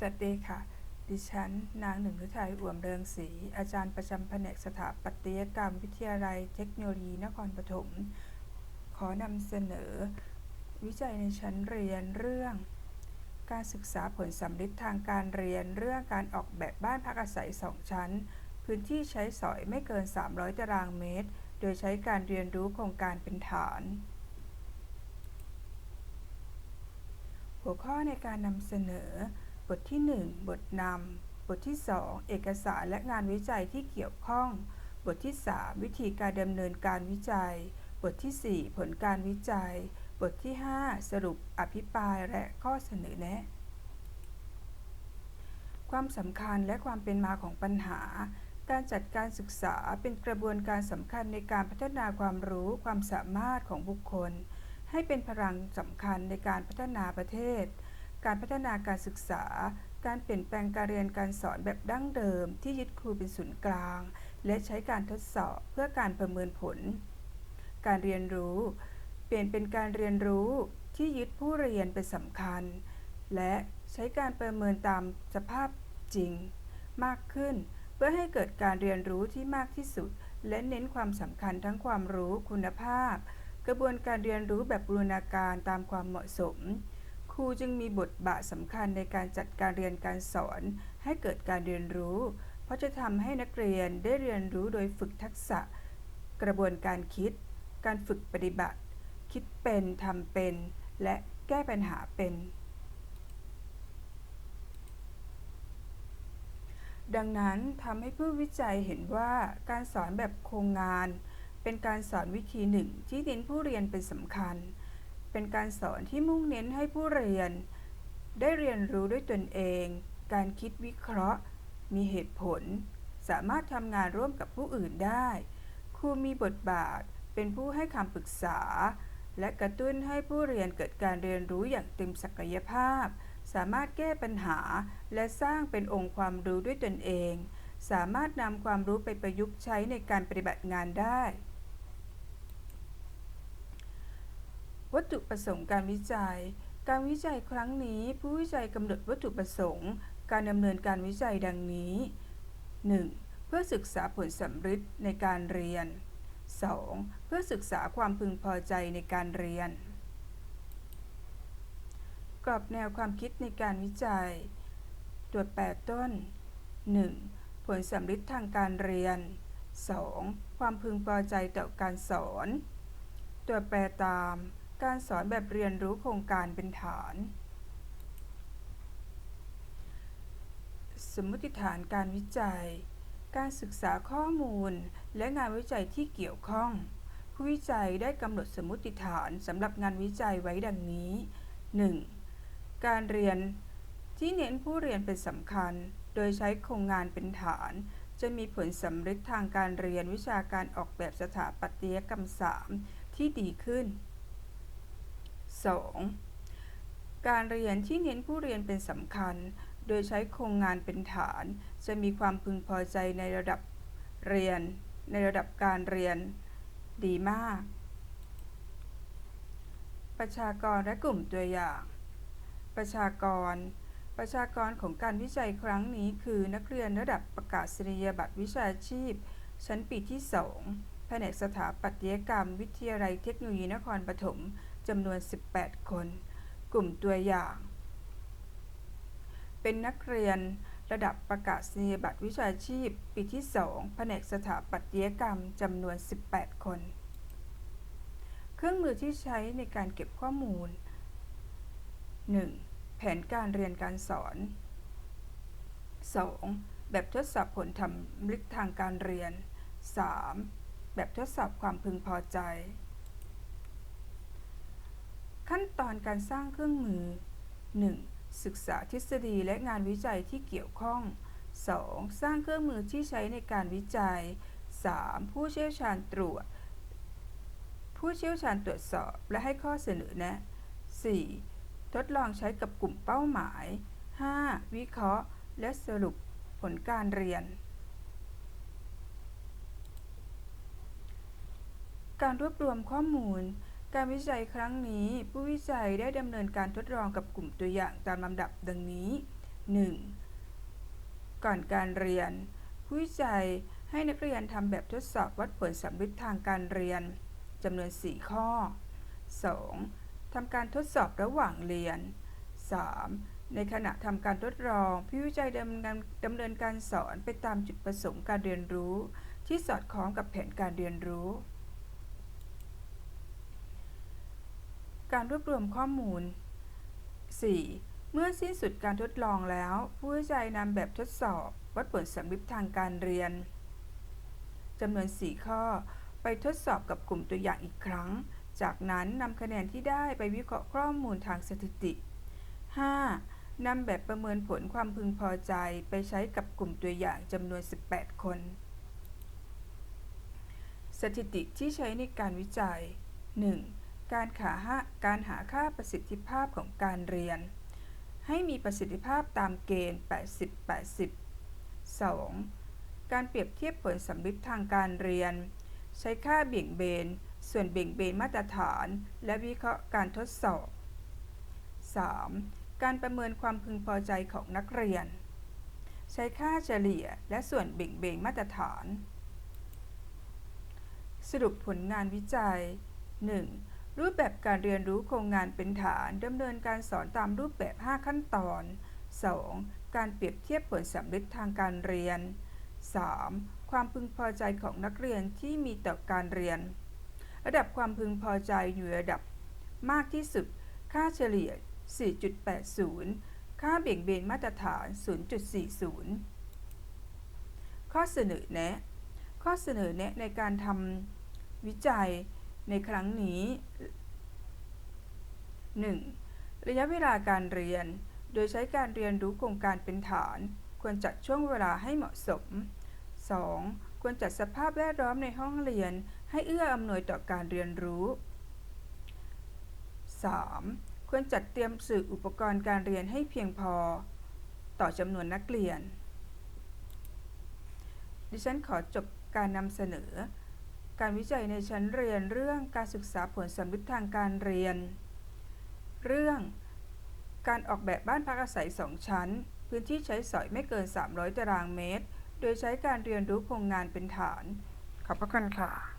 สวัสดีค่ะ ดิฉัน นางหนึ่งฤทัยอ่วมเรืองศรีอาจารย์ประจำแผนกสถาปัตยกรรมวิทยาลัยเทคโนโลยีนครปฐม ขอนำเสนอ วิจัยในชั้นเรียนเรื่อง การศึกษาผลสำลิดทางการเรียนเรื่องการออกแบบบ้านพักอาศัยสองชั้น พื้นที่ใช้สอยไม่เกิน 300 ตารางเมตร โดยใช้การเรียนรู้โครงการเป็นฐาน หัวข้อในการนำเสนอ บทที่ 1 บทนำ บทที่ 2 เอกสารและงานวิจัยที่เกี่ยวข้อง บทที่ 3 วิธีการดำเนินการวิจัย บทที่ 4 ผลการวิจัย บทที่ 5 สรุปอภิปรายและข้อเสนอแนะ ความสำคัญและความเป็นมาของปัญหา การจัดการศึกษาเป็นกระบวนการสำคัญในการพัฒนาความรู้ความสามารถของบุคคล ให้เป็นพลังสำคัญในการพัฒนาประเทศ การพัฒนาการศึกษา การเปลี่ยนแปลงการเรียนการสอนแบบดั้งเดิม ที่ยึดครูเป็นศูนย์กลาง และใช้การทดสอบเพื่อการประเมินผล การเรียนรู้ เปลี่ยนเป็นการเรียนรู้ที่ยึดผู้เรียนเป็นสำคัญ และใช้การประเมินตามสภาพจริง มากขึ้น เพื่อให้เกิดการเรียนรู้ที่มากที่สุด และเน้นความสำคัญทั้งความรู้คุณภาพ กระบวนการเรียนรู้แบบบูรณาการตามความเหมาะสม รูจึงมีบทบาทสำคัญในการจัดการเรียนการสอน ให้เกิดการเรียนรู้ เพราะจะทำให้นักเรียนได้เรียนรู้โดยฝึกทักษะ กระบวนการคิด การฝึกปฏิบัติ คิดเป็นทำเป็น และแก้ปัญหาเป็น ดังนั้นทำให้ผู้วิจัยเห็นว่าการสอนแบบโครงงาน เป็นการสอนวิธีหนึ่งที่เน้นผู้เรียนเป็นสำคัญ เป็นการสอนที่มุ่งเน้นให้ผู้เรียน ได้เรียนรู้ด้วยตนเอง การคิดวิเคราะห์ มีเหตุผล สามารถทำงานร่วมกับผู้อื่นได้ ครูมีบทบาทเป็นผู้ให้คำปรึกษา และกระตุ้นให้ผู้เรียนเกิดการเรียนรู้อย่างเต็มศักยภาพ สามารถแก้ปัญหา และสร้างเป็นองค์ความรู้ด้วยตนเอง สามารถนำความรู้ไปประยุกต์ใช้ในการปฏิบัติงานได้ วั ตถุประสงค์การวิจัย การวิจัยครั้งนี้ ผู้วิจัยกำหนดวัตถุประสงค์ การดำเนินการวิจัยดังนี้ 1. เพื่อศึกษาผลสำฤทธิ์ในการเรียน 2. เพื่อศึกษาความพึงพอใจในการเรียน กรอบแนวความคิดในการวิจัย ตัวแปรต้น 1. ผลสำฤทธิ์ทางการเรียน 2. ความพึงพอใจต่อการสอน ตัวแปรตาม การสอนแบบเรียนรู้โครงการเป็นฐาน สมมติฐานการวิจัย การศึกษาข้อมูล และงานวิจัยที่เกี่ยวข้อง ผู้วิจัยได้กำหนดสมมติฐานสำหรับงานวิจัยไว้ดังนี้ 1. การเรียนที่เน้นผู้เรียนเป็นสำคัญ โดยใช้โครงงานเป็นฐาน จะมีผลสำเร็จทางการเรียนวิชาการออกแบบสถาปัตยกรรม 3 ที่ดีขึ้น 2. การเรียนที่เน้นผู้เรียนเป็นสำคัญ โดยใช้โครงงานเป็นฐาน จะมีความพึงพอใจในระดับเรียน ในระดับการเรียนดีมาก ประชากรและกลุ่มตัวอย่าง ประชากร ประชากรของการวิจัยครั้งนี้คือนักเรียนระดับประกาศนียบัตรวิชาชีพ ชั้นปีที่ 2 แผนกสถาปัตยกรรม วิทยาลัยเทคโนโลยีนครปฐม จำนวน 18 คน กลุ่มตัวอย่าง เป็นนักเรียนระดับประกาศนียบัตรวิชาชีพ ปีที่ 2 แผนกสถาปัตยกรรมจำนวน 18 คน เครื่องมือที่ใช้ในการเก็บข้อมูล 1. แผนการเรียนการสอน 2. แบบทดสอบผลทำลึกทางการเรียน 3. แบบทดสอบความพึงพอใจ ขั้นตอนการสร้างเครื่องมือ 1. ศึกษาทฤษฎีและงานวิจัยที่เกี่ยวข้อง 2. สร้างเครื่องมือที่ใช้ในการวิจัย 3. ผู้เชี่ยวชาญตรวจ ผู้เชี่ยวชาญตรวจสอบและให้ข้อเสนอแนะ 4. ทดลองใช้กับกลุ่มเป้าหมาย 5. วิเคราะห์ และสรุปผลการเรียน การรวบรวมข้อมูล การวิจัยครั้งนี้ ผู้วิจัยได้ดำเนินการทดลองกับกลุ่มตัวอย่างตามลำดับดังนี้ 1. ก่อนการเรียน ผู้วิจัยให้นักเรียนทำแบบทดสอบวัดผลสำเร็จทางการเรียนจำนวน 4 ข้อ 2. ทำการทดสอบระหว่างเรียน 3. ในขณะทำการทดลองผู้วิจัยดำเนินดำเนินการสอนไปตามจุดประสงค์การเรียนรู้ ที่สอดคล้องกับแผนการเรียนรู้ การรวบรวมข้อมูล 4. เมื่อสิ้นสุดการทดลองแล้ว ผู้วิจัยนำแบบทดสอบ วัดผลสำลิดทางการเรียนจำนวน 4 ข้อ ไปทดสอบกับกลุ่มตัวอย่างอีกครั้ง จากนั้นนำคะแนนที่ได้ไปวิเคราะห์ข้อมูลทางสถิติ 5. นำแบบประเมินผลความพึงพอใจไปใช้กับกลุ่มตัวอย่างจำนวน 18 คน สถิติที่ใช้ในการวิจัย 1. การหาการหาค่าประสิทธิภาพของการเรียน ให้มีประสิทธิภาพตามเกณฑ์ 80-80 2. การเปรียบเทียบผลสำลิดทางการเรียน ใช้ค่าเบี่ยงเบน ส่วนเบี่ยงเบนมาตรฐาน และวิเคราะห์การทดสอบ 3. การประเมินความพึงพอใจของนักเรียน ใช้ค่าเฉลี่ยและส่วนเบี่ยงเบนมาตรฐาน สรุปผลงานวิจัย 1. รูปแบบการเรียนรู้โครงงานเป็นฐานดำเนินการสอนตามรูปแบบ 5 ขั้นตอน 2. การเปรียบเทียบผลสำเร็จทางการเรียน 3. ความพึงพอใจของนักเรียนที่มีต่อการเรียน ระดับความพึงพอใจอยู่ระดับ มากที่สุด ค่าเฉลี่ย 4.80 ค่าเบี่ยงเบนมาตรฐาน 0.40 ข้อเสนอแนะ ข้อเสนอแนะในการทำวิจัย ในครั้งนี้ 1. ระยะเวลาการเรียน โดยใช้การเรียนรู้โครงการเป็นฐาน ควรจัดช่วงเวลาให้เหมาะสม 2. ควรจัดสภาพแวดล้อมในห้องเรียน ให้เอื้ออำนวยต่อการเรียนรู้ 3. ควรจัดเตรียมสื่ออุปกรณ์การเรียนให้เพียงพอ ต่อจำนวนนักเรียน ดิฉันขอจบการนำเสนอ การวิจัยในชั้นเรียนเรื่องการศึกษาผลสำลิดทางการเรียน เรื่องการออกแบบบ้านพักอาศัยสองชั้น พื้นที่ใช้สอยไม่เกิน 300 ตารางเมตร โดยใช้การเรียนรู้โครงงานเป็นฐาน ขอบพระคุณค่ะ